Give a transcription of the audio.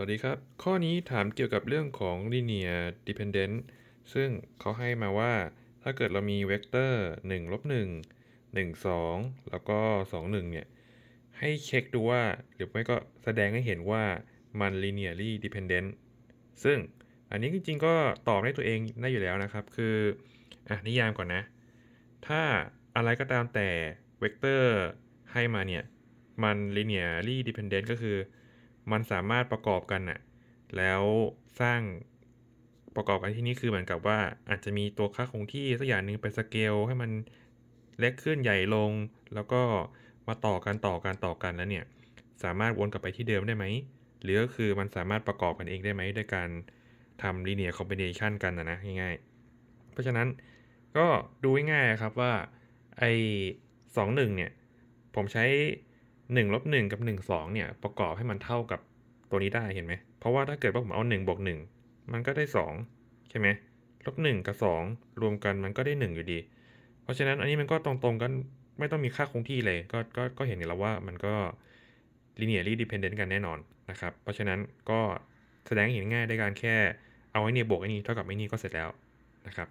สวัสดีครับ ข้อนี้ถามเกี่ยวกับเรื่องของ linear dependent ซึ่งเขาให้มาว่า ถ้าเกิดเรามีเวกเตอร์1ลบ1 1 2 แล้วก็ 2 1 เนี่ย ให้เช็คดูว่า หรือไม่ก็แสดงให้เห็นว่ามัน linearly dependent ซึ่งอันนี้จริงๆ ก็ตอบได้ตัวเองได้อยู่แล้วนะครับ คืออะนิยามก่อนนะ ถ้าอะไรก็ตามแต่เวกเตอร์ให้มาเนี่ย มัน linearly dependent ก็คือ มันสามารถประกอบกันน่ะแล้วสร้างประกอบกันที่นี่คือเหมือนกับว่าอาจจะมีตัวค่าคงที่สักอย่างหนึ่งไปสเกลให้มันเล็กขึ้นใหญ่ลง แล้วก็มาต่อกันต่อกันต่อกันแล้วเนี่ยสามารถวนกลับไปที่เดิมได้ไหมหรือก็คือมันสามารถประกอบกันเองได้ไหมด้วยการทำ linear combination กันนะนะง่ายๆ เพราะฉะนั้นก็ดูง่ายๆครับว่าไอ้สองหนึ่งเนี่ย ผมใช้ 1ลบ1กับ1 2เนี่ยประกอบให้มันเท่ากับตัวนี้ได้เห็นไหม เพราะว่าถ้าเกิดว่าผมเอา1บวก1มันก็ได้ 2 ใช่ไหมลบ1กับ 2 รวมกันมันก็ได้ 1 อยู่ดี เพราะฉะนั้นอันนี้มันก็ตรงๆกันไม่ต้องมีค่าคงที่เลย ก็ก็ก็เห็นอยู่แล้วว่ามันก็ linearly dependent กันแน่นอนนะครับ เพราะฉะนั้นก็แสดงเห็นง่ายด้วยการแค่เอาไอ้นี่บวกไอ้นี่เท่ากับไอ้นี่ก็เสร็จแล้วนะครับ